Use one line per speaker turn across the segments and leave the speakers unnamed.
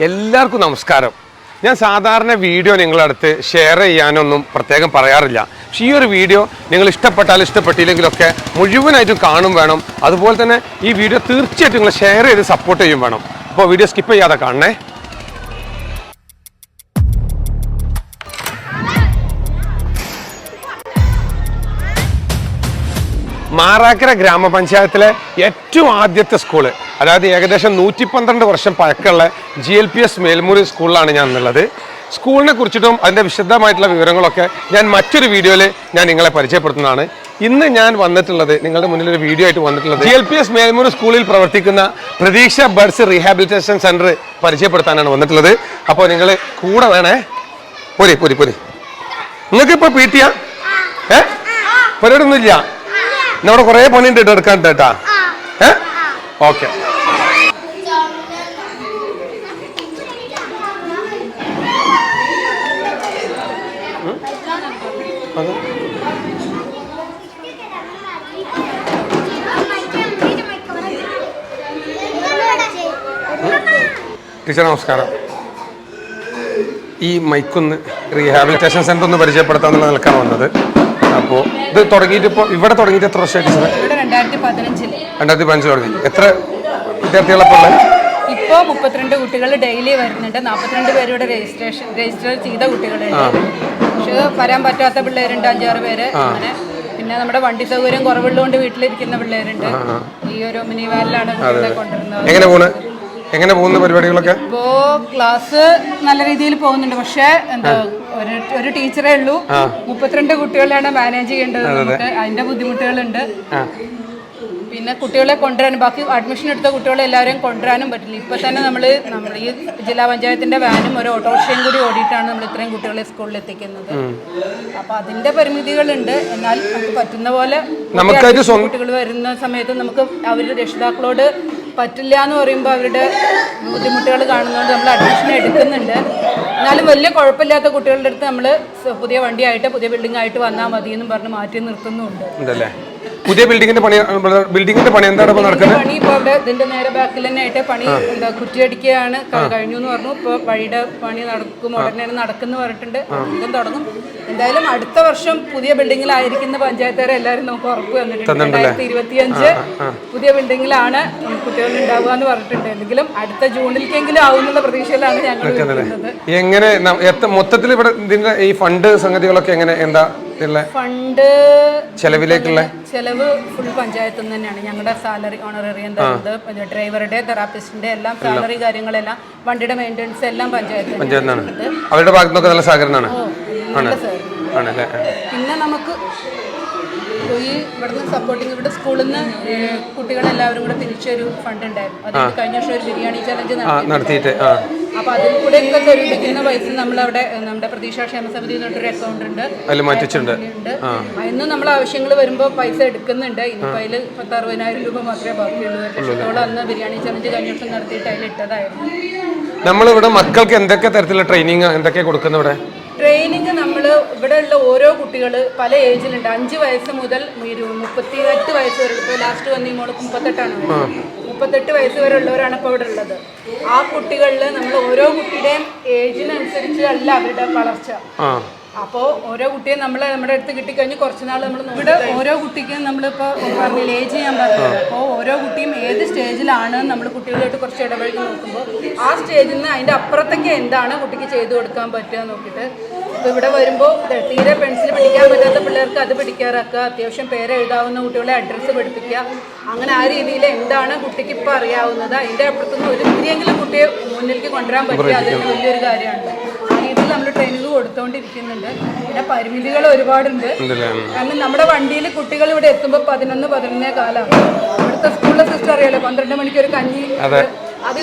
എല്ലാവർക്കും നമസ്കാരം. ഞാൻ സാധാരണ വീഡിയോ നിങ്ങളടുത്ത് ഷെയർ ചെയ്യാനൊന്നും പ്രത്യേകം പറയാറില്ല. പക്ഷേ ഈ ഒരു വീഡിയോ നിങ്ങൾ ഇഷ്ടപ്പെട്ടാലും ഇഷ്ടപ്പെട്ടില്ലെങ്കിലൊക്കെ മുഴുവനായിട്ടും കാണും വേണം. അതുപോലെ തന്നെ ഈ വീഡിയോ തീർച്ചയായിട്ടും നിങ്ങൾ ഷെയർ ചെയ്ത് സപ്പോർട്ട് ചെയ്യും വേണം. അപ്പോൾ വീഡിയോ സ്കിപ്പ് ചെയ്യാതെ കാണണേ. മാറാക്കര ഗ്രാമപഞ്ചായത്തിലെ ഏറ്റവും ആദ്യത്തെ സ്കൂൾ അതായത് ഏകദേശം നൂറ്റി പന്ത്രണ്ട് വർഷം പഴക്കമുള്ള G L P S Melmuri സ്കൂളിലാണ് ഞാൻ ഉള്ളത്. സ്കൂളിനെ കുറിച്ചിട്ടും അതിന്റെ വിശദമായിട്ടുള്ള വിവരങ്ങളൊക്കെ ഞാൻ മറ്റൊരു വീഡിയോയിൽ ഞാൻ നിങ്ങളെ പരിചയപ്പെടുത്തുന്നതാണ്. ഇന്ന് ഞാൻ വന്നിട്ടുള്ളത് നിങ്ങളുടെ മുന്നിൽ ഒരു വീഡിയോ ആയിട്ട് വന്നിട്ടുള്ളത് G L P S Melmuri സ്കൂളിൽ പ്രവർത്തിക്കുന്ന പ്രതീക്ഷ ബഡ്സ് റീഹാബിലിറ്റേഷൻ സെന്റർ പരിചയപ്പെടുത്താനാണ് വന്നിട്ടുള്ളത്. അപ്പോൾ നിങ്ങൾ കൂടെ വേണേ? പോരി പോരി പോരി. നിങ്ങൾക്ക് ഇപ്പോൾ പി ടിയാ ഏ? പരിപാടി ഒന്നുമില്ല നമ്മുടെ കുറേ പണിയുണ്ട് എടുക്കാൻ കേട്ടാ. ഏ? ഓക്കെ. ടീച്ചർ നമസ്കാരം. ഈ മൈക്കൊന്ന് റീഹാബിലിറ്റേഷൻ സെന്റർ ഒന്ന് പരിചയപ്പെടുത്താന്നുള്ള നിൽക്കാൻ വന്നത്. അപ്പോൾ ഇത് തുടങ്ങിയിട്ട് ഇപ്പോൾ ഇവിടെ തുടങ്ങിയിട്ട് എത്ര വർഷമായി ടീച്ചറെ?
ഇവിടെ രണ്ടായിരത്തി
പതിനഞ്ചിൽ തുടങ്ങി. എത്ര വിദ്യാർത്ഥികളപ്പോൾ ഉള്ളത്?
ഇപ്പോൾ മുപ്പത്തിരണ്ട് കുട്ടികൾ ഡെയിലി വരുന്നുണ്ട്. നാൽപ്പത്തിരണ്ട് പേരുടെ രജിസ്ട്രേഷൻ രജിസ്റ്റർ ചെയ്ത കുട്ടികളുണ്ട്. പക്ഷേ വരാൻ പറ്റാത്ത പിള്ളേരുണ്ട് അഞ്ചാറ് പേര്. അങ്ങനെ പിന്നെ നമ്മുടെ വണ്ടി സൗകര്യം കുറവുള്ളതുകൊണ്ട് വീട്ടിലിരിക്കുന്ന പിള്ളേരുണ്ട്. ഈ ഒരു മിനി വാനിലാണ് കൊണ്ടുവരുന്നത്.
എങ്ങനെ പോണ്? എങ്ങനെ പോകുന്ന പരിപാടികളൊക്കെ?
ഇപ്പോ ക്ലാസ് നല്ല രീതിയിൽ പോകുന്നുണ്ട്. പക്ഷെ എന്താ ഒരു ഒരു ടീച്ചറേ ഉള്ളൂ. മുപ്പത്തിരണ്ട് കുട്ടികളെയാണ് മാനേജ് ചെയ്യേണ്ടത്. നമുക്ക് അതിന്റെ ബുദ്ധിമുട്ടുകളുണ്ട്. പിന്നെ കുട്ടികളെ കൊണ്ടുവരാനും ബാക്കി അഡ്മിഷൻ എടുത്ത കുട്ടികളെ എല്ലാവരെയും കൊണ്ടുവരാനും പറ്റില്ല. ഇപ്പം തന്നെ നമ്മൾ നമ്മൾ ഈ ജില്ലാ പഞ്ചായത്തിന്റെ വാനും ഒരു ഓട്ടോറിക്ഷയും കൂടി ഓടിയിട്ടാണ് നമ്മൾ ഇത്രയും കുട്ടികളെ സ്കൂളിൽ എത്തിക്കുന്നത്. അപ്പോൾ അതിന്റെ പരിമിതികളുണ്ട്. എന്നാൽ നമുക്ക് പറ്റുന്ന പോലെ കുട്ടികൾ വരുന്ന സമയത്ത് നമുക്ക് അവരുടെ രക്ഷിതാക്കളോട് പറ്റില്ല എന്ന് പറയുമ്പോൾ അവരുടെ ബുദ്ധിമുട്ടുകൾ കാണുന്നതുകൊണ്ട് നമ്മൾ അഡ്മിഷൻ എടുക്കുന്നുണ്ട്. എന്നാലും വലിയ കുഴപ്പമില്ലാത്ത കുട്ടികളുടെ അടുത്ത് നമ്മൾ പുതിയ വണ്ടിയായിട്ട് പുതിയ ബിൽഡിംഗ് ആയിട്ട് വന്നാൽ മതി എന്നും പറഞ്ഞ് മാറ്റി നിർത്തുന്നുണ്ട്.
പുതിയ ബിൽഡിങ്ങിന്റെ പണി ബിൽഡിങ്ങിന്റെ പണി എന്താണ് ഇപ്പൊ നടക്കുന്നത്?
പണി ഇപ്പൊ അവിടെ ഇതിന്റെ നേരെ ബാക്കിൽ തന്നെ ആയിട്ട് പണി എന്താ കുറ്റിയടിക്കുകയാണ്. കഴിഞ്ഞു എന്ന് പറഞ്ഞു. ഇപ്പൊ വഴിയുടെ പണി നടക്കും ഉടനെ നടക്കുന്നു പറഞ്ഞിട്ടുണ്ട്. തുടങ്ങും. എന്തായാലും അടുത്ത വർഷം പുതിയ ബിൽഡിങ്ങിലായിരിക്കുന്ന പഞ്ചായത്തുകാരെ എല്ലാവരും നമുക്ക് ഉറപ്പ് തന്നിട്ടുണ്ട്. രണ്ടായിരത്തി ഇരുപത്തിയഞ്ച് പുതിയ ബിൽഡിങ്ങിലാണ് കുട്ടികൾ ഉണ്ടാവുക എന്ന് പറഞ്ഞിട്ടുണ്ട്. എന്തെങ്കിലും അടുത്ത ജൂണിലേക്കെങ്കിലും ആവുന്നുള്ള പ്രതീക്ഷയിലാണ് ഞങ്ങൾ
എങ്ങനെ മൊത്തത്തിൽ ഇവിടെ ഇതിന്റെ ഈ ഫണ്ട് സംഗതികളൊക്കെ എങ്ങനെ എന്താ
ഫണ്ട്
ചെലവിലേക്കുള്ള?
ചെലവ് ഫുൾ പഞ്ചായത്ത് തന്നെയാണ്. ഞങ്ങളുടെ സാലറി ഓണററി തരുന്നത് ഡ്രൈവറുടെ തെറാപ്പിസ്റ്റിന്റെ എല്ലാം സാലറി കാര്യങ്ങളെല്ലാം വണ്ടിയുടെ മെയിന്റെനൻസ് എല്ലാം പഞ്ചായത്ത്
പഞ്ചായത്താണ് അവരുടെ ഭാഗത്തുനിന്നൊക്കെ നല്ല സഹകരണമാണ്. ആണ്. ആണല്ലേ.
പിന്നെ നമുക്ക് ഈ ഇവിടുന്ന് സപ്പോർട്ടിങ് ഇവിടെ സ്കൂളിൽ നിന്ന് കുട്ടികളെല്ലാവരും കൂടെ പിരിച്ചൊരു ഫണ്ട് ഉണ്ടായിരുന്നു. അതിന് കഴിഞ്ഞ വർഷം ഒരു ബിരിയാണി ചലഞ്ച്
നടത്തിയിട്ട്
അപ്പൊ അതിൽ കൂടെ ഒക്കെ പൈസ നമ്മളവിടെ നമ്മുടെ പ്രതീക്ഷാ ക്ഷേമ സമിതി എന്നൊരു അക്കൗണ്ട് ഉണ്ട്.
മാറ്റിച്ചിട്ടുണ്ട്.
ഉണ്ട്. അതിന് നമ്മൾ ആവശ്യങ്ങൾ വരുമ്പോൾ പൈസ എടുക്കുന്നുണ്ട്. ഇനിയിപ്പോൾ അതിൽ പത്ത് അറുപതിനായിരം രൂപ മാത്രമേ ബാക്കിയുള്ളൂ. ലക്ഷത്തോളം അന്ന് ബിരിയാണി ചലഞ്ച് കഴിഞ്ഞ വർഷം നടത്തിയിട്ട് അതിൽ ഇട്ടതായിരുന്നു.
നമ്മളിവിടെ മക്കൾക്ക് എന്തൊക്കെ തരത്തിലുള്ള ട്രെയിനിങ് എന്തൊക്കെ കൊടുക്കുന്ന ഇവിടെ?
ട്രെയിനിങ് നമ്മൾ ഇവിടെ ഉള്ള ഓരോ കുട്ടികൾ പല ഏജിലുണ്ട് അഞ്ച് വയസ്സ് മുതൽ മുപ്പത്തി മുപ്പത്തിയെട്ട് വയസ്സ് വരെ ഇപ്പോൾ ലാസ്റ്റ് വന്ന് മോൾ മുപ്പത്തെട്ടാണ്. മുപ്പത്തെട്ട് വയസ്സ് വരെ ഉള്ളവരാണ് ഇപ്പോൾ ഇവിടെ ഉള്ളത്. ആ കുട്ടികളിൽ നമ്മൾ ഓരോ കുട്ടിയുടെയും ഏജിനനുസരിച്ച് അല്ല അവരുടെ വളർച്ച. അപ്പോൾ ഓരോ കുട്ടിയെ നമ്മൾ നമ്മുടെ അടുത്ത് കിട്ടിക്കഴിഞ്ഞ് കുറച്ച് നാൾ നമ്മൾ ഇവിടെ ഓരോ കുട്ടിക്കും നമ്മളിപ്പോൾ പറഞ്ഞില്ല ഏജ് ചെയ്യാൻ പറഞ്ഞത്. അപ്പോൾ ഓരോ കുട്ടിയും ഏത് സ്റ്റേജിലാണ് നമ്മൾ കുട്ടികളായിട്ട് കുറച്ച് ഇടപഴകി നോക്കുമ്പോൾ ആ സ്റ്റേജിൽ നിന്ന് അതിന്റെ അപ്പുറത്തേക്ക് എന്താണ് കുട്ടിക്ക് ചെയ്തു കൊടുക്കാൻ പറ്റുക നോക്കിയിട്ട്. ഇപ്പോൾ ഇവിടെ വരുമ്പോൾ തീരെ പെൻസിൽ പിടിക്കാൻ പറ്റാത്ത പിള്ളേർക്ക് അത് പിടിക്കാറാക്കുക അത്യാവശ്യം പേരെഴുതാവുന്ന കുട്ടികളെ അഡ്രസ്സ് പഠിപ്പിക്കുക അങ്ങനെ ആ രീതിയിൽ എന്താണ് കുട്ടിക്ക് ഇപ്പോൾ അറിയാവുന്നത് അതിന്റെ അപ്പുറത്തുനിന്ന് ഒരു ഇത്തിരിയെങ്കിലും കുട്ടിയെ മുന്നിലേക്ക് കൊണ്ടുവരാൻ പറ്റുക അത് വലിയൊരു കാര്യമാണ്. നമ്മൾ ട്രെയിനിങ് കൊടുത്തോണ്ടിരിക്കുന്നുണ്ട്. പിന്നെ പരിമിതികൾ ഒരുപാടുണ്ട്. കാരണം നമ്മുടെ വണ്ടിയിൽ കുട്ടികൾ ഇവിടെ എത്തുമ്പോൾ പതിനൊന്ന് പതിനൊന്നേ കാലം ഇവിടുത്തെ സ്കൂളിലെ സിസ്റ്റർ അറിയാലോ പന്ത്രണ്ട് മണിക്ക് ഒരു കഞ്ഞി അത്.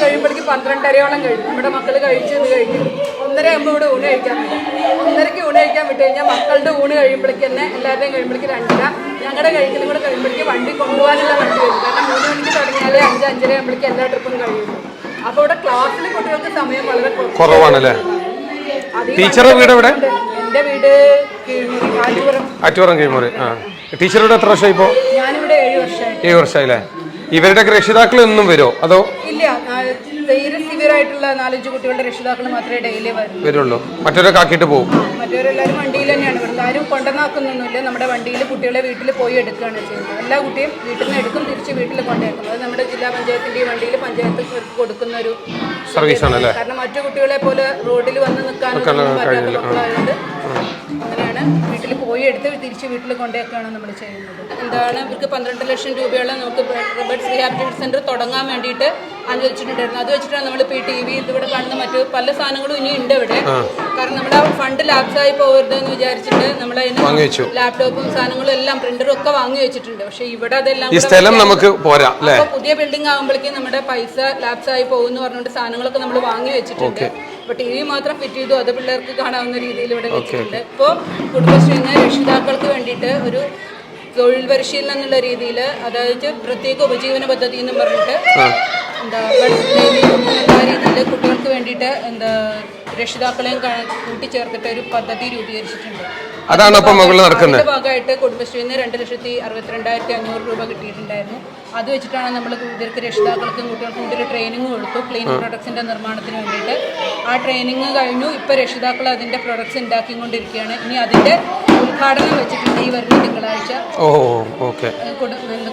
കഴിയുമ്പോഴേക്ക് പന്ത്രണ്ടരയോളം കഴിയും. നമ്മുടെ മക്കൾ കഴിച്ച് ഇത് കഴിക്കും. ഒന്നര ആകുമ്പോൾ ഇവിടെ ഊണ് കഴിക്കാൻ പറ്റും ഒന്നരയ്ക്ക് ഊണ് കഴിക്കാൻ വിട്ട് കഴിഞ്ഞാൽ മക്കളുടെ ഊണ് കഴിയുമ്പോഴേക്ക് തന്നെ എല്ലാവരുടെയും കഴിയുമ്പോഴേക്ക് രണ്ടര. ഞങ്ങളുടെ കഴിക്കലും കൂടെ കഴിയുമ്പോഴേക്ക് വണ്ടി കൊണ്ടുപോകാനുള്ള വണ്ടി വരും. കാരണം മൂന്ന് മണിക്ക് തുടങ്ങിയാലേ അഞ്ച് അഞ്ചര ആകുമ്പോഴേക്ക് എല്ലാ ട്രിപ്പും കഴിയുള്ളൂ. അപ്പോൾ ഇവിടെ ക്ലാസ്സിൽ കുട്ടികൾക്ക് സമയം വളരെ കുറവ്
കുറവാണല്ലേ? ടീച്ചറുടെ വീട് എവിടെ?
എന്റെ വീട്
ആറ്റുപുറം കീഴ്മുറി. ആ. ടീച്ചറുടെ എത്ര വർഷമായി ഇപ്പോ?
ഞാനിവിടെ ഏഴ് വർഷം
ഏഴ് വർഷമായില്ലേ? ഇവരുടെയൊക്കെ രക്ഷിതാക്കൾ എന്നും വരുമോ അതോ
ഇല്ല തീരെ സിവിയർ ആയിട്ടുള്ള നാലഞ്ച് കുട്ടികളുടെ രക്ഷിതാക്കൾ മാത്രമേ ഡെയിലി വരൂ
വരുള്ളൂ. മറ്റൊരൊക്കെ ആക്കിയിട്ട് പോകും
മറ്റവരെല്ലാവരും വണ്ടിയിൽ തന്നെയാണ് ഇവിടുത്തെ ആരും കൊണ്ടുവന്നാക്കുന്നൊന്നുമില്ല. നമ്മുടെ വണ്ടിയിൽ കുട്ടികളെ വീട്ടിൽ പോയി എടുക്കുകയാണ് ചെയ്യുന്നത്. എല്ലാ കുട്ടിയും വീട്ടിൽ നിന്ന് എടുക്കും തിരിച്ച് വീട്ടിൽ കൊണ്ടുവയ്ക്കും. അത് നമ്മുടെ ജില്ലാ പഞ്ചായത്തിന്റെ വണ്ടിയിൽ പഞ്ചായത്ത് കൊടുക്കുന്ന ഒരു
സർവീസ് ആണ് അല്ലേ?
കാരണം മറ്റു കുട്ടികളെ പോലെ റോഡിൽ വന്ന് നിൽക്കാനൊന്നും പറ്റാത്ത മക്കളായതുകൊണ്ട് അങ്ങനെയാണ്. വീട്ടിൽ പോയി എടുത്ത് തിരിച്ച് വീട്ടിൽ കൊണ്ടുവയ്ക്കുകയാണ് നമ്മൾ ചെയ്യുന്നത്. എന്താണ് ഇവർക്ക് പന്ത്രണ്ട് ലക്ഷം രൂപയോളം നമുക്ക് റോബർട്ട്സ് റീഹാബിലിറ്റേഷൻ സെന്റർ തുടങ്ങാൻ വേണ്ടിയിട്ട് അനുവദിച്ചിട്ടുണ്ടായിരുന്നു അത് വെച്ചിട്ടാണ് നമ്മൾ ഇപ്പോൾ ഈ ടി വി ഇവിടെ കാണുന്ന മറ്റു പല സാധനങ്ങളും ഇനി ഉണ്ട് ഇവിടെ. കാരണം നമ്മുടെ ഫണ്ട് ലാപ്സായി പോകരുത് എന്ന് വിചാരിച്ചിട്ട് നമ്മൾ ലാപ്ടോപ്പും സാധനങ്ങളും എല്ലാം പ്രിന്ററും ഒക്കെ വാങ്ങി വെച്ചിട്ടുണ്ട്. പക്ഷെ ഇവിടെ അതെല്ലാം
ഈ സ്ഥലം നമുക്ക് പോരാ
പുതിയ ബിൽഡിംഗ് ആകുമ്പോഴേക്കും നമ്മുടെ പൈസ ലാപ്സ് ആയി പോകും എന്ന് പറഞ്ഞുകൊണ്ട് സാധനങ്ങളൊക്കെ നമ്മൾ വാങ്ങി വെച്ചിട്ടുണ്ട്. അപ്പൊ ടി വി മാത്രം ഫിറ്റ് ചെയ്തു. അത് പിള്ളേർക്ക് കാണാവുന്ന രീതിയിൽ ഇവിടെ വെച്ചിട്ടുണ്ട്. ഇപ്പോൾ കുടുംബശ്രീന്ന് രക്ഷിതാക്കൾക്ക് വേണ്ടിയിട്ട് ഒരു തൊഴിൽ പരിശീലനം എന്നുള്ള രീതിയിൽ അതായത് പ്രത്യേക ഉപജീവന പദ്ധതി എന്ന് പറഞ്ഞിട്ട് എന്താ രീതിയിൽ കുട്ടികൾക്ക് വേണ്ടിയിട്ട് എന്താ രക്ഷിതാക്കളെയും കൂട്ടിച്ചേർത്തിട്ട് ഒരു പദ്ധതി രൂപീകരിച്ചിട്ടുണ്ട്.
അതാണ് അപ്പൊ മുകളിൽ നടക്കുന്നത്.
ഭാഗമായിട്ട് കുടുംബശ്രീന്ന് രണ്ട് ലക്ഷത്തി അറുപത്തിരണ്ടായിരത്തി അഞ്ഞൂറ് രൂപ കിട്ടിയിട്ടുണ്ടായിരുന്നു. അത് വെച്ചിട്ടാണ് നമ്മൾ ഇവർക്ക് രക്ഷിതാക്കൾക്കും കുട്ടികൾക്കും കൂടി ഒരു ട്രെയിനിങ് കൊടുത്തു. ക്ലീൻ പ്രൊഡക്ട്സിന്റെ നിർമ്മാണത്തിന് വേണ്ടിയിട്ട്. ആ ട്രെയിനിങ് കഴിഞ്ഞു. ഇപ്പൊ രക്ഷിതാക്കൾ അതിന്റെ പ്രൊഡക്ട്സ് ഉണ്ടാക്കിക്കൊണ്ടിരിക്കുകയാണ്. ഇനി അതിന്റെ ഉദ്ഘാടനം വെച്ചിട്ടുണ്ട് ഈ വരുന്ന തിങ്കളാഴ്ച.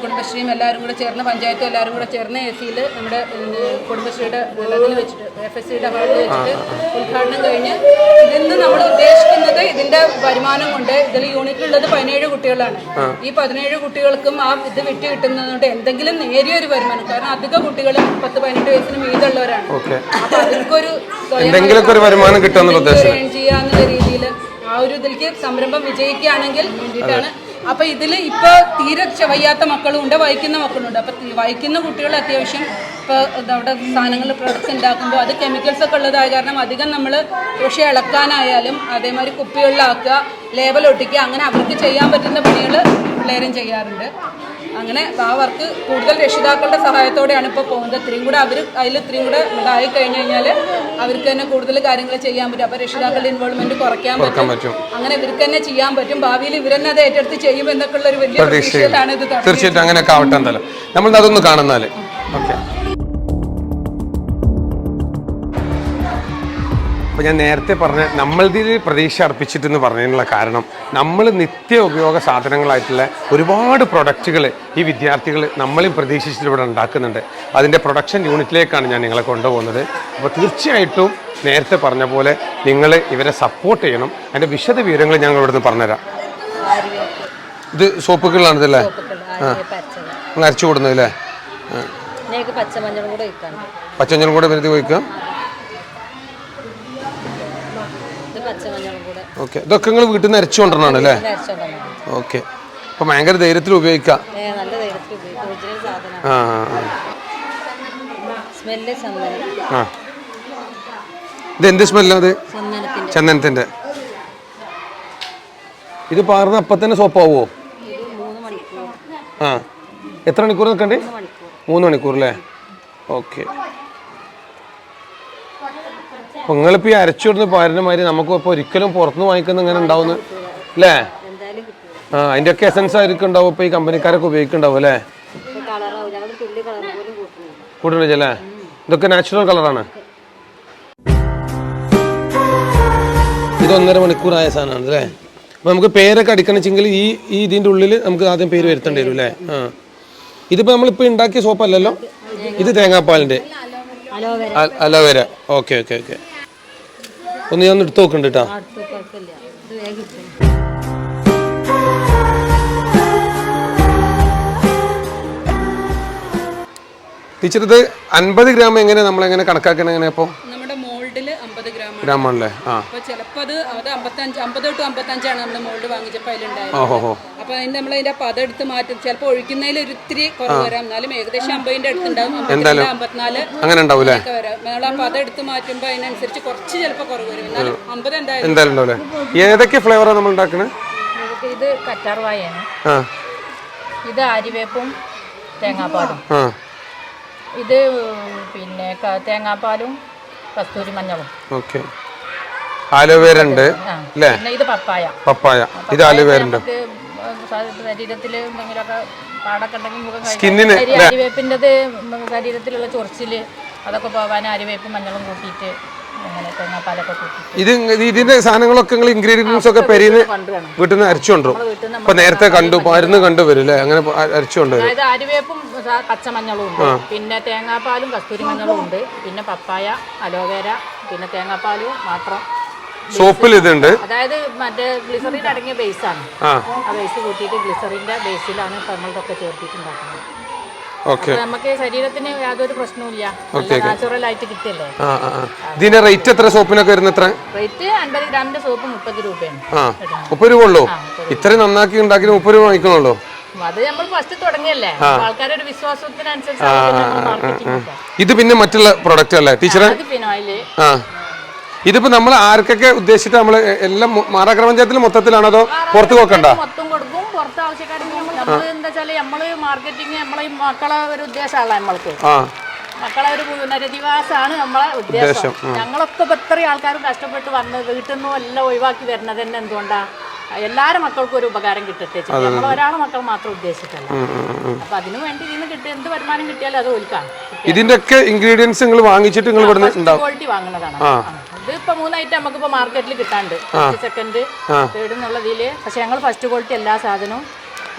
കുടുംബശ്രീയും എല്ലാവരും കൂടെ ചേർന്ന് പഞ്ചായത്തും എല്ലാവരും കൂടെ ചേർന്ന് എ സിയിൽ നമ്മുടെ കുടുംബശ്രീയുടെ ഇതിൽ വെച്ചിട്ട് എഫ് എസ് സിയുടെ ഹാളിൽ വെച്ചിട്ട് ഉദ്ഘാടനം കഴിഞ്ഞ് ഇതിന്ന് നമ്മൾ ഉദ്ദേശിക്കുന്നത് ഇതിന്റെ വരുമാനം കൊണ്ട് ഇതിൽ യൂണിറ്റിലുള്ളത് പതിനേഴ് കുട്ടികളാണ്. ഈ പതിനേഴ് കുട്ടികൾക്കും ആ ഇത് വിട്ട് കിട്ടുന്നതുകൊണ്ട് എന്തെങ്കിലും നേരിയൊരു വരുമാനം. കാരണം അധിക കുട്ടികളും പത്ത് പതിനെട്ട് വയസ്സിന് മീതുള്ളവരാണ്. അപ്പൊ അവർക്കൊരു
എന്തെങ്കിലുമൊക്കെ ഒരു വരുമാനം കിട്ടുമെന്നുള്ള ഉദ്ദേശം
earn ചെയ്യാന്നുള്ള രീതിയിൽ ആ ഒരു ഇതിലേക്ക് സംരംഭം വിജയിക്കുകയാണെങ്കിൽ വേണ്ടിയിട്ടാണ്. അപ്പൊ ഇതിൽ ഇപ്പൊ തീരെ ചെവയ്യാത്ത വയ്യാത്ത മക്കളും ഉണ്ട് വഹിക്കുന്ന മക്കളുണ്ട്. അപ്പൊ വഹിക്കുന്ന കുട്ടികൾ അത്യാവശ്യം ഇപ്പൊ അവിടെ സാധനങ്ങൾ പ്രൊഡക്ട്സ് ഉണ്ടാക്കുമ്പോൾ അത് കെമിക്കൽസ് ഒക്കെ ഉള്ളതായ കാരണം അധികം നമ്മൾ കൃഷി ഇളക്കാനായാലും അതേമാതിരി കുപ്പികളിലാക്കുക ലേബൽ ഒട്ടിക്കുക അങ്ങനെ അവർക്ക് ചെയ്യാൻ പറ്റുന്ന പണികൾ പിള്ളേരും ചെയ്യാറുണ്ട്. അങ്ങനെ ആ വർക്ക് കൂടുതൽ രക്ഷിതാക്കളുടെ സഹായത്തോടെയാണ് ഇപ്പോൾ പോകുന്നത്. ഇത്രയും കൂടെ അവർ അതിൽ ഇത്രയും കൂടെ ഇതായി കഴിഞ്ഞു കഴിഞ്ഞാൽ അവർക്ക് തന്നെ കൂടുതൽ കാര്യങ്ങൾ ചെയ്യാൻ പറ്റും. അപ്പോൾ രക്ഷിതാക്കളുടെ ഇൻവോൾവ്മെന്റ് കുറയ്ക്കാൻ പറ്റും. അങ്ങനെ ഇവർക്ക് തന്നെ ചെയ്യാൻ പറ്റും. ഭാവിയിൽ ഇവർ തന്നെ അത് ഏറ്റെടുത്ത് ചെയ്യും എന്നൊക്കെയുള്ള ഒരു വലിയ
പ്രതീക്ഷ
പ്രതീക്ഷയിലാണ് ഇത്.
തീർച്ചയായിട്ടും അങ്ങനെയൊക്കെ ആവട്ടെ എന്തായാലും. നമ്മൾ അതൊന്ന് കാണുന്നാൽ. ഓക്കെ. അപ്പോൾ ഞാൻ നേരത്തെ പറഞ്ഞ നമ്മളിതിൽ പ്രതീക്ഷ അർപ്പിച്ചിട്ടെന്ന് പറഞ്ഞതിനുള്ള കാരണം നമ്മൾ നിത്യ ഉപയോഗ സാധനങ്ങളായിട്ടുള്ള ഒരുപാട് പ്രൊഡക്റ്റുകൾ ഈ വിദ്യാർത്ഥികൾ നമ്മളും പ്രതീക്ഷിച്ചിട്ട് ഇവിടെ ഉണ്ടാക്കുന്നുണ്ട്. അതിന്റെ പ്രൊഡക്ഷൻ യൂണിറ്റിലേക്കാണ് ഞാൻ നിങ്ങളെ കൊണ്ടുപോകുന്നത്. അപ്പോൾ തീർച്ചയായിട്ടും നേരത്തെ പറഞ്ഞ പോലെ നിങ്ങൾ ഇവരെ സപ്പോർട്ട് ചെയ്യണം. അതിന്റെ വിശദ വിവരങ്ങൾ ഞങ്ങൾ ഇവിടുന്ന് പറഞ്ഞുതരാം. ഇത് സോപ്പുകളാണ് ഇതല്ലേ? നിങ്ങൾ അരച്ചു കൊടുക്കുന്നത് അല്ലേ
പച്ചമഞ്ഞളും കൂടെ ഒഴിക്കാണ്
പച്ചഞ്ചനും കൂടെ വരുത്തി വയ്ക്കുക
ഇത് പച്ചമഞ്ഞളും കൂടെ.
ഓക്കെ. ഇതൊക്കെ നിങ്ങൾ വീട്ടിൽ നിന്ന് അരച്ചു അല്ലേ? ഓക്കെ. അപ്പോൾ ഭയങ്കര ധൈര്യത്തിൽ ഉപയോഗിക്കാം.
നല്ല ധൈര്യത്തിൽ ഉപയോഗിക്കും. ഒറിജിനൽ സാധനം.
ആ ആ,
സ്മെല്ല് ചന്ദനം.
ആ. ഇത് എന്ത് സ്മെല്ലാണ് അത്?
ചന്ദനത്തിന്റെ
ചന്ദനത്തിന്റെ. ഇത് പാർന്ന അപ്പം തന്നെ സോപ്പാവോ?
ഇത് മൂന്ന് മണിക്കൂർ.
ആ. എത്ര മണിക്കൂർ നിൽക്കണ്ടേ?
മൂന്ന് മണിക്കൂർ
അല്ലേ? ഓക്കെ. അപ്പോൾ നിങ്ങളിപ്പോൾ ഈ അരച്ചു കൊടുത്ത് പാരന്മാര് നമുക്ക് ഇപ്പോൾ ഒരിക്കലും പുറത്തുനിന്ന് വാങ്ങിക്കുന്ന ഇങ്ങനെ ഉണ്ടാവുന്നു അല്ലേ ആ അതിന്റെ ഒക്കെ എസൻസ് ആയിരിക്കും ഉണ്ടാവും ഇപ്പോൾ ഈ കമ്പനിക്കാരൊക്കെ ഉപയോഗിക്കുന്നുണ്ടാവും അല്ലേ
ഇപ്പൊ
അല്ലേ ഇതൊക്കെ നാച്ചുറൽ കളറാണ് ഇത് ഒന്നര മണിക്കൂറായ സാധനമാണ് അല്ലേ അപ്പോൾ നമുക്ക് പേരൊക്കെ അടിക്കണമെങ്കിൽ ഈ ഈ ഇതിന്റെ ഉള്ളിൽ നമുക്ക് ആദ്യം പേര് വരുത്തേണ്ടി വരും അല്ലേ ആ. ഇതിപ്പോൾ നമ്മളിപ്പോൾ ഉണ്ടാക്കിയ സോപ്പല്ലല്ലോ ഇത് തേങ്ങാപ്പാലിന്റെ
aloe vera.
Aloe vera. Okay okay okay. ഒന്ന് ഞാൻ എടുത്തു
നോക്കണ്ട
ടീച്ചർ ഇത് അൻപത് ഗ്രാം എങ്ങനെ നമ്മളെങ്ങനെ കണക്കാക്കണം എങ്ങനെ അപ്പോൾ
നമ്മുടെ മോൾഡിൽ അമ്പത് ഗ്രാം
ഗ്രാമാണല്ലേ ആ.
അപ്പോൾ ചിലപ്പോൾ അത് അത് അമ്പത്തഞ്ച് അമ്പത് ടു അമ്പത്തഞ്ചാണ് നമ്മൾ മോൾഡ് വാങ്ങിച്ചപ്പോൾ അതിലുണ്ടായത്
ഓഹോ ഹോ
അപ്പൊ നമ്മൾ പദം എടുത്ത് മാറ്റും. ചിലപ്പോൾ ഒഴിക്കുന്നതിൽ ഒരു ഇത്തിരി കുറവ് വരാം. എന്നാലും ഏകദേശം അമ്പതിന്റെ അടുത്തുണ്ടാവും. അമ്പത്തിരണ്ട് അമ്പത്തിനാല്
അങ്ങനെ ഉണ്ടാവൂലേ
ഒക്കെ വരാം. നമ്മൾ ആ പദം എടുത്ത് മാറ്റുമ്പോൾ അതിനനുസരിച്ച് കുറച്ച് ചിലപ്പോൾ കുറവ് വരും. എന്നാലും അമ്പത് എന്തായാലും
എന്തായാലും ഉണ്ടാവൂലേ ഏതൊക്കെ ഫ്ലേവറാണ് നമ്മൾ ഉണ്ടാക്കുന്നത്
നമുക്ക് ഇത് കറ്റാർവായാണ്
ആ.
ഇത് അരിവേപ്പും തേങ്ങാപ്പാലും.
ആ.
ഇത് പിന്നെ ക- തേങ്ങാപ്പാലും കസ്തൂരി മഞ്ഞളും.
ഓക്കെ. ആലോവേര ഉണ്ട് അല്ലേ?
ഇത് പപ്പായ.
പപ്പായ. ഇത് ആലോവേര ഉണ്ട്
ശരീരത്തിൽ എന്തെങ്കിലുമൊക്കെ പാടൊക്കെ ഉണ്ടെങ്കിൽ മുഖം കഴുകാൻ.
സ്കിന്നിന്
അരി- അരിവേപ്പിന്റെത് ശരീരത്തിലുള്ള ചൊറിച്ചിൽ അതൊക്കെ പോകാൻ അരിവേപ്പും മഞ്ഞളും കൂട്ടിയിട്ട് അങ്ങനെ തേങ്ങാപ്പാലൊക്കെ കൂട്ടിയിട്ട്.
ഇത് ഇതിന്റെ സാധനങ്ങളൊക്കെ നിങ്ങൾ ഇൻഗ്രീഡിയൻസ് ഒക്കെ പെരിന്ന് വീട്ടിൽ നിന്ന് അരച്ചു കൊണ്ടുവരും. ഇപ്പൊ നേരത്തെ കണ്ടു മരുന്ന് കണ്ടുവരും അല്ലേ? അങ്ങനെ അരച്ചു കൊണ്ടുവരും.
അതായത് അരിവേപ്പും സ- പച്ചമഞ്ഞളും ഉണ്ട്. പിന്നെ തേങ്ങാപ്പാലും കസ്തൂരി മഞ്ഞളും ഉണ്ട്. പിന്നെ പപ്പായ അലോവേര പിന്നെ തേങ്ങാപ്പാലും മാത്രം
സോപ്പിൽ ഇതുണ്ട്.
അതായത് മറ്റേ ഗ്ലിസറിൻ അടങ്ങിയ ബേസാണ്
ആ.
ആ ബേസ് കൂട്ടിയിട്ട് ഗ്ലിസറിന്റെ ബേസിലാണ് നമ്മളിതൊക്കെ ചേർത്തിട്ടുണ്ടാക്കുന്നത്. നമുക്ക് ശരീരത്തിന് യാതൊരു പ്രശ്നവുമില്ല. നാച്ചുറൽ ആയിട്ട് കിട്ടിയല്ലേ.
ഇതിന്റെ റേറ്റ് എത്ര സോപ്പിനൊക്കെ വരുന്നത് എത്ര
റേറ്റ് അൻപത് ഗ്രാമിന്റെ സോപ്പ് മുപ്പത് രൂപയാണ്.
മുപ്പത് രൂപ ഉള്ളൂ. ഇത്രയും നന്നാക്കി ഉണ്ടാക്കി മുപ്പത് രൂപ വാങ്ങിക്കണുള്ളൂ
അത് നമ്മൾ ഫസ്റ്റ് തുടങ്ങിയല്ലേ? ആൾക്കാരുടെ ഒരു വിശ്വാസത്തിനനുസരിച്ച്
ഇത് പിന്നെ മറ്റുള്ള പ്രൊഡക്റ്റ് അല്ലേ? ടീച്ചറെ ആ ഇതിപ്പോ നമ്മൾ ആർക്കൊക്കെ ഉദ്ദേശിച്ചിട്ട് നമ്മൾ എല്ലാം മാറാഗ്ര പഞ്ചായത്തിൽ മൊത്തത്തിലാണോ അതോ പുറത്ത് നോക്കണ്ട
മൊത്തം കൊടുക്കും. പുറത്ത് ആവശ്യക്കാർക്ക് നമ്മൾ എന്താ വെച്ചാൽ നമ്മൾ മാർക്കറ്റിംഗ് നമ്മളെ മക്കളെ ഒരു നമ്മൾക്ക്. മക്കളെ ഒരു പുനരധിവാസമാണ് നമ്മളെ ഉദ്ദേശം. ഞങ്ങളൊക്കെ ഇപ്പൊ ഇത്രയും ആൾക്കാരും കഷ്ടപ്പെട്ട് വന്ന് വീട്ടിൽ നിന്നും എല്ലാം ഒഴിവാക്കി വരുന്നത് തന്നെ എന്തുകൊണ്ടാ? എല്ലാരും മക്കൾക്കും ഒരു ഉപകാരം കിട്ടട്ടെ. നമ്മൾ ഒരാളെ മക്കൾ മാത്രം ഉദ്ദേശിച്ചിട്ടല്ല. അപ്പൊ അതിനു വേണ്ടി ഇതിന് കിട്ടിയ എന്ത് വരുമാനം കിട്ടിയാലും അത് ഒലിക്കാം
ഇതിന്റെ ഒക്കെ ഇൻഗ്രീഡിയൻസ് നിങ്ങൾ വാങ്ങിച്ചിട്ട് നിങ്ങൾ
ക്വാളിറ്റി വാങ്ങുന്നതാണ്. ഇതിപ്പോ ഇത് ഇപ്പൊ മൂന്നായിട്ട് നമുക്ക് ഇപ്പൊ മാർക്കറ്റിൽ കിട്ടാണ്ട്. സെക്കൻഡ് തേർഡ് എന്നുള്ളതിൽ പക്ഷെ ഞങ്ങൾ ഫസ്റ്റ് ക്വാളിറ്റി എല്ലാ സാധനവും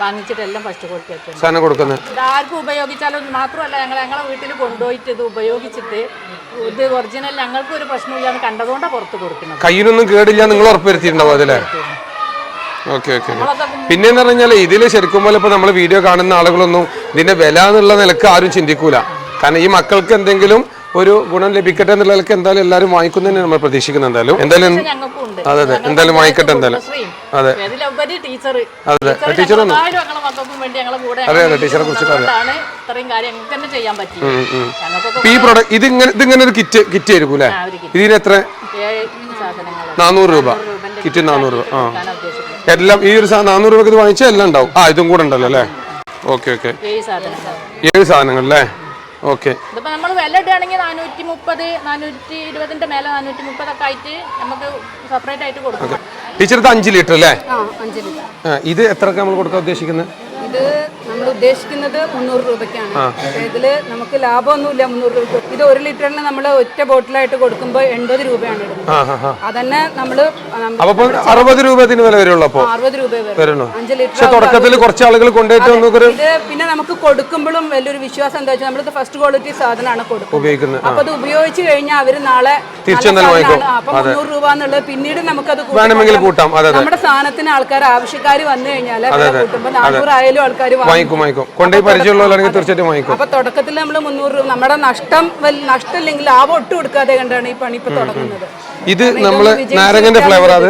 വാങ്ങിച്ചിട്ട് എല്ലാം ഫസ്റ്റ് ക്വാളിറ്റി
സാധനം കൊടുക്കുന്നത്.
ഇത് ആർക്കും ഉപയോഗിച്ചാലും മാത്രമല്ല ഞങ്ങൾ ഞങ്ങളെ വീട്ടിൽ കൊണ്ടുപോയിട്ട് ഇത് ഉപയോഗിച്ചിട്ട് ഇത് ഒറിജിനൽ ഞങ്ങൾക്ക് ഒരു പ്രശ്നമില്ലാന്ന് കണ്ടതുകൊണ്ടാണ് പുറത്ത് കൊടുക്കുന്നത്.
കയ്യിലൊന്നും കേടില്ല നിങ്ങൾ ഉറപ്പുവരുത്തിയിട്ടുണ്ടാവും അതിലെ. ഓക്കെ ഓക്കെ പിന്നെന്ന് പറഞ്ഞാൽ ഇതിൽ ശരിക്കും പോലെ ഇപ്പൊ നമ്മൾ വീഡിയോ കാണുന്ന ആളുകളൊന്നും ഇതിന്റെ വില എന്നുള്ള നിലയ്ക്ക് ആരും ചിന്തിക്കൂല. കാരണം ഈ മക്കൾക്ക് എന്തെങ്കിലും ഒരു ഗുണം ലഭിക്കട്ടെ എന്നുള്ള നിലയ്ക്ക് എന്തായാലും എല്ലാവരും വാങ്ങിക്കുന്നതിന് നമ്മൾ പ്രതീക്ഷിക്കുന്നത് എന്തായാലും. എന്തായാലും അതെ അതെ. എന്തായാലും വാങ്ങിക്കട്ടെ എന്തായാലും. അതെ. അതെ ടീച്ചർ അതെ, അതെ, ടീച്ചറെ കുറിച്ച് അറിയാം. ഈ പ്രോഡക്റ്റ് ഇത് ഇങ്ങനെ ഇതിങ്ങനെ ഒരു കിറ്റ് കിറ്റ് ആയിരിക്കും അല്ലേ? ഇതിന് എത്ര? നാനൂറ് രൂപ. കിറ്റ് നാനൂറ് രൂപ. ആ. എല്ലാം ഈ ഒരു സാധനം നാനൂറ് രൂപക്ക് ഇത് വാങ്ങിച്ചാൽ എല്ലാം ഉണ്ടാവും. ആ ഇതും കൂടെ ഉണ്ടല്ലോ അല്ലേ? Okay okay.
ഏഴ് സാധനങ്ങൾ.
അല്ലേ ഓക്കെ.
ഇതിപ്പോ നമ്മൾ വില ഇടുകയാണെങ്കിൽ നാനൂറ്റി മുപ്പത് നാനൂറ്റി ഇരുപതിന്റെ മേലെ നാനൂറ്റി മുപ്പതൊക്കെ ആയിട്ട് നമുക്ക് സെപ്പറേറ്റ് ആയിട്ട് കൊടുക്കാം.
ടീച്ചർ ഇത് അഞ്ച് ലിറ്റർ അല്ലേ? ഇത് എത്ര നമ്മൾ കൊടുക്കാൻ ഉദ്ദേശിക്കുന്നത്?
ഇത് നമ്മൾ ഉദ്ദേശിക്കുന്നത് മുന്നൂറ് രൂപയ്ക്കാണ്. ഇതിൽ നമുക്ക് ലാഭമൊന്നുമില്ല മുന്നൂറ് രൂപ ഇത് ഒരു ലിറ്ററിന് നമ്മൾ ഒറ്റ ബോട്ടിലായിട്ട് കൊടുക്കുമ്പോൾ എൺപത് രൂപയാണ് ഇടുന്നത് അതന്നെ നമ്മൾ
അറുപത് രൂപ വില വരുള്ളൂ
അറുപത് രൂപ അഞ്ച് ലിറ്റർ
തുടക്കത്തിൽ കുറച്ച് ആളുകൾ കൊണ്ടുപോയിട്ട്
ഇത് പിന്നെ നമുക്ക് കൊടുക്കുമ്പോഴും വലിയൊരു വിശ്വാസം എന്താ വെച്ചാൽ നമ്മൾ ഫസ്റ്റ് ക്വാളിറ്റി സാധനമാണ് കൊടുക്കുന്നത്. അപ്പൊ അത് ഉപയോഗിച്ച് കഴിഞ്ഞാൽ അവർ നാളെ. അപ്പൊ മുന്നൂറ് രൂപ എന്നുള്ളത് പിന്നീട് നമുക്കത് അത്
വേണമെങ്കിൽ. കൂട്ടാം.
നമ്മുടെ സാധനത്തിന് ആൾക്കാർ ആവശ്യക്കാർ വന്നു കഴിഞ്ഞാൽ കൂട്ടുമ്പോൾ നാനൂറായാലും ആൾക്കാർ
വാങ്ങിക്കും വാങ്ങിക്കും. കൊണ്ടുപോയി പരിചയമുള്ളവരാണെങ്കിൽ തീർച്ചയായിട്ടും വാങ്ങിക്കും.
അപ്പൊ തുടക്കത്തിൽ നമ്മൾ മുന്നൂറ് നമ്മുടെ നഷ്ടം നഷ്ടം ഇല്ലെങ്കിൽ ലാഭം ഒട്ടും കൊടുക്കാതെ കണ്ടാണ് ഈ പണി ഇപ്പൊ തുടങ്ങുന്നത്.
ഇത്
നമ്മൾ
നാരങ്ങന്റെ ഫ്ലേവർ അത്?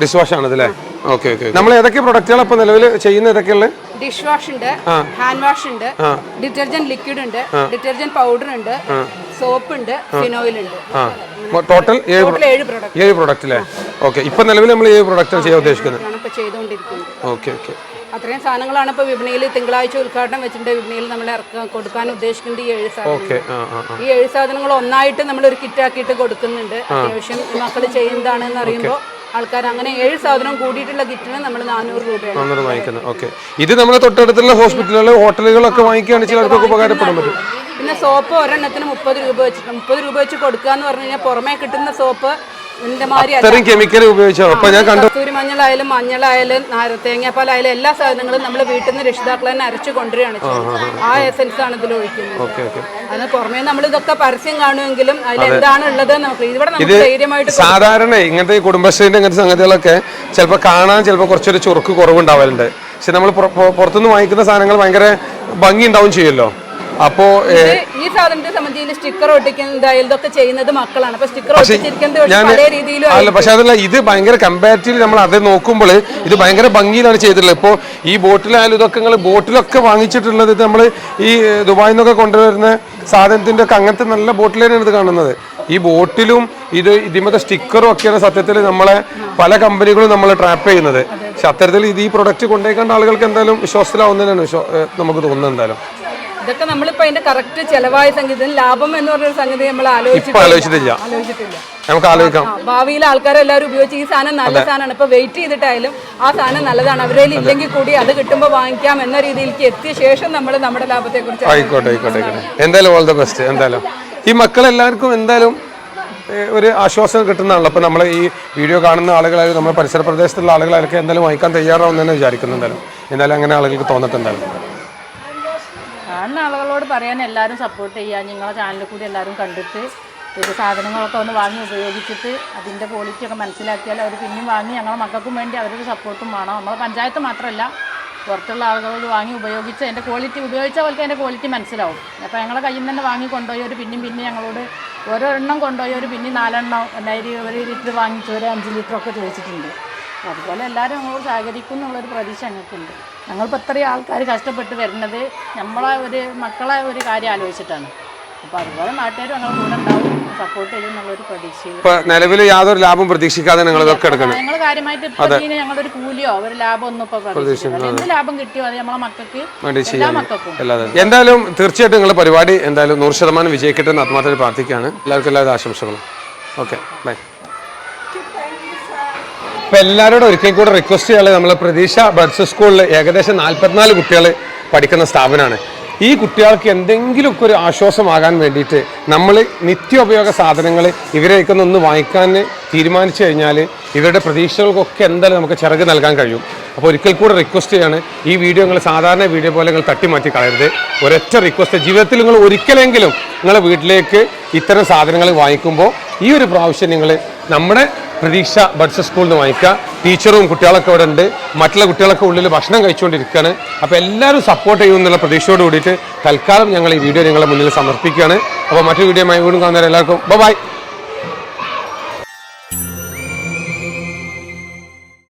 ഡിഷ് വാഷ് ആണ്.
ഇതല്ലേ ഓക്കെ ഓക്കെ നമ്മൾ ഏതൊക്കെ പ്രൊഡക്റ്റുകൾ ഇപ്പൊ നിലവിൽ ചെയ്യുന്ന ഏതൊക്കെയുള്ളത്
ഡിഷ് വാഷ് ഉണ്ട് ഹാൻഡ് വാഷ് ഉണ്ട് ഡിറ്റർജന്റ് ലിക്വിഡ് ഉണ്ട് ഡിറ്റർജന്റ് പൗഡർ ഉണ്ട് സോപ്പ് ഉണ്ട് ഫിനോയിൽ ഉണ്ട്.
ടോട്ടൽ ഏഴ്
ടോട്ടൽ ഏഴ് പ്രൊഡക്റ്റ്
ഏഴ് പ്രൊഡക്റ്റ് അല്ലേ? ഓക്കെ ഇപ്പൊ നിലവിൽ നമ്മൾ ഏഴ് പ്രൊഡക്റ്റ് ചെയ്യാൻ ഉദ്ദേശിക്കുന്നത്?
ഇപ്പൊ ചെയ്തുകൊണ്ടിരിക്കുന്നത്
ഓക്കെ ഓക്കെ.
അത്രയും സാധനങ്ങളാണ് ഇപ്പൊ വിപണിയിൽ തിങ്കളാഴ്ച ഉദ്ഘാടനം വെച്ചിട്ട് വിപണിയിൽ നമ്മൾ ഇറക്കാൻ കൊടുക്കാൻ ഉദ്ദേശിക്കുന്നത് ഈ ഏഴ് സാധനങ്ങൾ. ഈ ഏഴ് സാധനങ്ങൾ ഒന്നായിട്ട് നമ്മൾ ഒരു കിറ്റ് കിറ്റാക്കിയിട്ട് കൊടുക്കുന്നുണ്ട്. അത്യാവശ്യം മക്കൾ ചെയ്യുന്നതാണെന്ന് അറിയുമ്പോൾ ആൾക്കാർ അങ്ങനെ ഏഴ് സാധനം കൂടിയിട്ടുള്ള കിറ്റിന് നമ്മൾ നാനൂറ് രൂപയാണ്.
വാങ്ങിക്കുന്നത്. ഓക്കെ. ഇത് നമ്മുടെ തൊട്ടടുത്തുള്ള ഹോസ്പിറ്റലുകൾ ഹോട്ടലുകളൊക്കെ വാങ്ങിക്കുകയാണെങ്കിൽ ചിലർക്കൊക്കെ ഉപകാരപ്പെടാൻ പറ്റും
പിന്നെ സോപ്പ് ഒരെണ്ണത്തിന് മുപ്പത് രൂപ വെച്ചിട്ട് മുപ്പത് രൂപ വെച്ച് കൊടുക്കുക എന്ന് പറഞ്ഞു കഴിഞ്ഞാൽ പുറമേ കിട്ടുന്ന സോപ്പ് അല്ല.
കെമിക്കൽ ഉപയോഗിച്ചോ? അപ്പൊ ഞാൻ കണ്ടു
കസ്തൂരി മഞ്ഞളായാലും മഞ്ഞളായാലും നാര- തേങ്ങാപ്പാലായാലും എല്ലാ സാധനങ്ങളും നമ്മൾ വീട്ടിൽ നിന്ന് രക്ഷിതാക്കൾ തന്നെ അരച്ചു കൊണ്ടുവരികയാണ് ആ എസൻസ് ആണ് ഇതിൽ ഒഴിക്കുന്നത്. അത് പുറമേ നമ്മൾ ഇതൊക്കെ പരസ്യം കാണുമെങ്കിലും അതിൽ എന്താണ് ഉള്ളത് നമുക്ക് ഇവിടെ നമുക്ക് ധൈര്യമായിട്ട്
സാധാരണ ഇങ്ങനത്തെ കുടുംബശ്രീന്റെ ഇങ്ങനത്തെ സംഗതികളൊക്കെ ചിലപ്പോൾ കാണാൻ ചിലപ്പോൾ കുറച്ചൊരു ചുറുക്ക് കുറവുണ്ടാവലുണ്ട്. പക്ഷെ നമ്മൾ പുറത്തുനിന്ന് വാങ്ങിക്കുന്ന സാധനങ്ങൾ ഭയങ്കര ഭംഗി ഉണ്ടാവും ചെയ്യുമല്ലോ? അപ്പോ
ഈ സാധനത്തെ സംബന്ധിച്ച് സ്റ്റിക്കർ ഒട്ടിക്കുന്നതായാലും ഇതൊക്കെ ചെയ്യുന്നത് മക്കളാണ്. അപ്പൊ സ്റ്റിക്കർ ഒട്ടിച്ചിരിക്കുന്നത്
അല്ല പക്ഷെ അതല്ല ഇത് ഭയങ്കര കമ്പാരിറ്റീവ് നമ്മൾ അത് നോക്കുമ്പോൾ ഇത് ഭയങ്കര ഭംഗിയിലാണ് ചെയ്തിട്ടുള്ളത്. ഇപ്പോൾ ഈ ബോട്ടിലായാലും ഇതൊക്കെ നിങ്ങൾ ബോട്ടിലൊക്കെ വാങ്ങിച്ചിട്ടുള്ളത് ഇത് നമ്മൾ ഈ ദുബായിൽ നിന്നൊക്കെ കൊണ്ടുവരുന്ന സാധനത്തിന്റെ ഒക്കെ അങ്ങനത്തെ നല്ല ബോട്ടിലാണ് ഇത് കാണുന്നത്. ഈ ബോട്ടിലും ഇത് ഇതിമത്തെ സ്റ്റിക്കറും ഒക്കെയാണ് സത്യത്തിൽ നമ്മളെ പല കമ്പനികളും നമ്മൾ ട്രാപ്പ് ചെയ്യുന്നത്. പക്ഷെ അത്തരത്തിൽ ഇത് ഈ പ്രൊഡക്റ്റ് കൊണ്ടുപോയിക്കേണ്ട ആളുകൾക്ക് എന്തായാലും വിശ്വാസത്തിലാവുന്നതിനാണ് വിശ്വാ- നമുക്ക് തോന്നുന്നത് എന്തായാലും.
ഇതൊക്കെ നമ്മളിപ്പോ അതിന്റെ കറക്റ്റ് ചെലവായ സംഗീതം ലാഭം എന്ന് പറഞ്ഞൊരു സംഗതി നമ്മൾ ആലോചിച്ചിട്ടില്ല.
ആലോചിച്ചിട്ടില്ല. നമുക്ക് ആലോചിക്കാം.
ഭാവിയിൽ ആൾക്കാരെല്ലാവരും ഉപയോഗിച്ച് ഈ സാധനം നല്ല സാധനമാണ്. ഇപ്പൊ വെയിറ്റ് ചെയ്തിട്ടായാലും ആ സാധനം നല്ലതാണ്. അവരെ ഇല്ലെങ്കിൽ കൂടി അത് കിട്ടുമ്പോൾ വാങ്ങിക്കാം എന്ന രീതിയിലേക്ക് എത്തിയ ശേഷം നമ്മൾ നമ്മുടെ ലാഭത്തെ കുറിച്ച്
ആയിക്കോട്ടെ ആയിക്കോട്ടെ. എന്തായാലും ഓൾ ദ ബെസ്റ്റ് എന്തായാലും. ഈ മക്കളെല്ലാവർക്കും എന്തായാലും ഒരു ആശ്വാസം കിട്ടുന്നതാണല്ലോ. അപ്പോൾ നമ്മൾ ഈ വീഡിയോ കാണുന്ന ആളുകളായാലും നമ്മുടെ പരിസര പ്രദേശത്തുള്ള ആളുകളായാലും എന്തായാലും വാങ്ങിക്കാൻ തയ്യാറാവുന്നതെന്ന് വിചാരിക്കുന്നു എന്തായാലും. എന്തായാലും അങ്ങനെ ആളുകൾക്ക് തോന്നിട്ടുണ്ടാലും
കാണുന്ന ആളുകളോട് പറയാൻ എല്ലാവരും സപ്പോർട്ട് ചെയ്യുക നിങ്ങളെ ചാനലിൽ കൂടി എല്ലാവരും കണ്ടിട്ട് ഇത് സാധനങ്ങളൊക്കെ ഒന്ന് വാങ്ങി ഉപയോഗിച്ചിട്ട് അതിന്റെ ക്വാളിറ്റി ഒക്കെ മനസ്സിലാക്കിയാൽ അവർ പിന്നെയും വാങ്ങി ഞങ്ങളെ മക്കൾക്കും വേണ്ടി അവരൊരു സപ്പോർട്ടും വേണം. നമ്മളെ പഞ്ചായത്ത് മാത്രമല്ല പുറത്തുള്ള ആളുകളോട് വാങ്ങി ഉപയോഗിച്ച് അതിന്റെ ക്വാളിറ്റി ഉപയോഗിച്ച പോലത്തെ അതിന്റെ ക്വാളിറ്റി മനസ്സിലാവും. അപ്പോൾ ഞങ്ങളെ കയ്യിൽ നിന്ന് തന്നെ വാങ്ങി കൊണ്ടുപോയവർ പിന്നെയും പിന്നെ ഞങ്ങളോട് ഓരോ എണ്ണം ഒരു പിന്നെ നാലെണ്ണം എല്ലാവരും ഒരു ലിറ്റർ വാങ്ങിച്ചു ഒരു അഞ്ച് ലിറ്ററൊക്കെ ചോദിച്ചിട്ടുണ്ട്. അതുപോലെ എല്ലാവരും ഞങ്ങളോട് സഹകരിക്കും എന്നുള്ളൊരു പ്രതീക്ഷ ഞങ്ങൾക്കുണ്ട്. ഞങ്ങളിപ്പോൾ ഇത്രയും ആൾക്കാർ കഷ്ടപ്പെട്ട് വരുന്നത് നമ്മളെ ഒരു മക്കളെ ഒരു കാര്യം ആലോചിച്ചിട്ടാണ്. അപ്പോൾ അതുപോലെ നാട്ടുകാരും ഞങ്ങൾ കൂടെ ഉണ്ടാവും. സപ്പോർട്ട് ചെയ്യും എന്നുള്ളൊരു പ്രതീക്ഷയിൽ.
ഇപ്പൊ നിലവിൽ യാതൊരു ലാഭം പ്രതീക്ഷിക്കാതെ നിങ്ങൾ ഇതൊക്കെ എടുക്കണം.
ഞങ്ങൾ കാര്യമായിട്ട് ഇപ്പം ഇതിന് ഞങ്ങളൊരു കൂലിയോ ഒരു ലാഭം ഒന്നും ഇപ്പോൾ പ്രതീക്ഷിക്കുന്നില്ല എന്ത് ലാഭം കിട്ടിയോ അത് നമ്മളെ മക്കൾക്ക്
വേണ്ടി
എല്ലാ
ചെയ്യാൻ
മക്കൾക്കും.
എന്തായാലും തീർച്ചയായിട്ടും നിങ്ങളുടെ പരിപാടി എന്തായാലും നൂറ് ശതമാനം വിജയിക്കട്ടെ എന്ന് ആത്മാർത്ഥത്തിൽ പ്രാർത്ഥിക്കുകയാണ്. എല്ലാവർക്കും എല്ലാവരും ആശംസകളും. Okay bye. ഇപ്പൊ എല്ലാവരോടും ഒരിക്കൽ കൂടെ റിക്വസ്റ്റ് ചെയ്യാനുള്ളത് നമ്മളെ പ്രതീക്ഷ ബഡ്സ് സ്കൂളിൽ ഏകദേശം നാല്പത്തിനാല് കുട്ടികൾ പഠിക്കുന്ന സ്ഥാപനമാണ്. ഈ കുട്ടികൾക്ക് എന്തെങ്കിലുമൊക്കെ ഒരു ആശ്വാസമാകാൻ വേണ്ടിയിട്ട് നമ്മൾ നിത്യോപയോഗ സാധനങ്ങൾ ഇവരെയൊക്കെ ഒന്ന് വാങ്ങിക്കാൻ തീരുമാനിച്ചു കഴിഞ്ഞാൽ ഇവരുടെ പ്രതീക്ഷകൾക്കൊക്കെ എന്തായാലും നമുക്ക് ചിറക് നൽകാൻ കഴിയും. അപ്പോൾ ഒരിക്കൽ കൂടെ റിക്വസ്റ്റ് ചെയ്യാണ് ഈ വീഡിയോ നിങ്ങൾ സാധാരണ വീഡിയോ പോലെ നിങ്ങൾ തട്ടിമാറ്റി കളയരുത്. ഒരൊറ്റ റിക്വസ്റ്റ് ജീവിതത്തിൽ നിങ്ങൾ ഒരിക്കലെങ്കിലും നിങ്ങളുടെ വീട്ടിലേക്ക് ഇത്തരം സാധനങ്ങൾ വാങ്ങിക്കുമ്പോൾ ഈ ഒരു പ്രാവശ്യം നിങ്ങൾ നമ്മുടെ പ്രതീക്ഷ ബഡ്സ് സ്കൂളിൽ നിന്ന് വാങ്ങിക്കുക. ടീച്ചറും കുട്ടികളൊക്കെ ഇവിടെ ഉണ്ട്. മറ്റുള്ള കുട്ടികളൊക്കെ ഉള്ളിൽ ഭക്ഷണം കഴിച്ചുകൊണ്ടിരിക്കുകയാണ്. അപ്പോൾ എല്ലാവരും സപ്പോർട്ട് ചെയ്യുമെന്നുള്ള പ്രതീക്ഷയോട് കൂടിയിട്ട് തൽക്കാലം ഞങ്ങൾ ഈ വീഡിയോ നിങ്ങളുടെ മുന്നിൽ സമർപ്പിക്കുകയാണ്. അപ്പോൾ മറ്റൊരു വീഡിയോ വീണ്ടും കാണുന്നവരെ എല്ലാവർക്കും ബൈ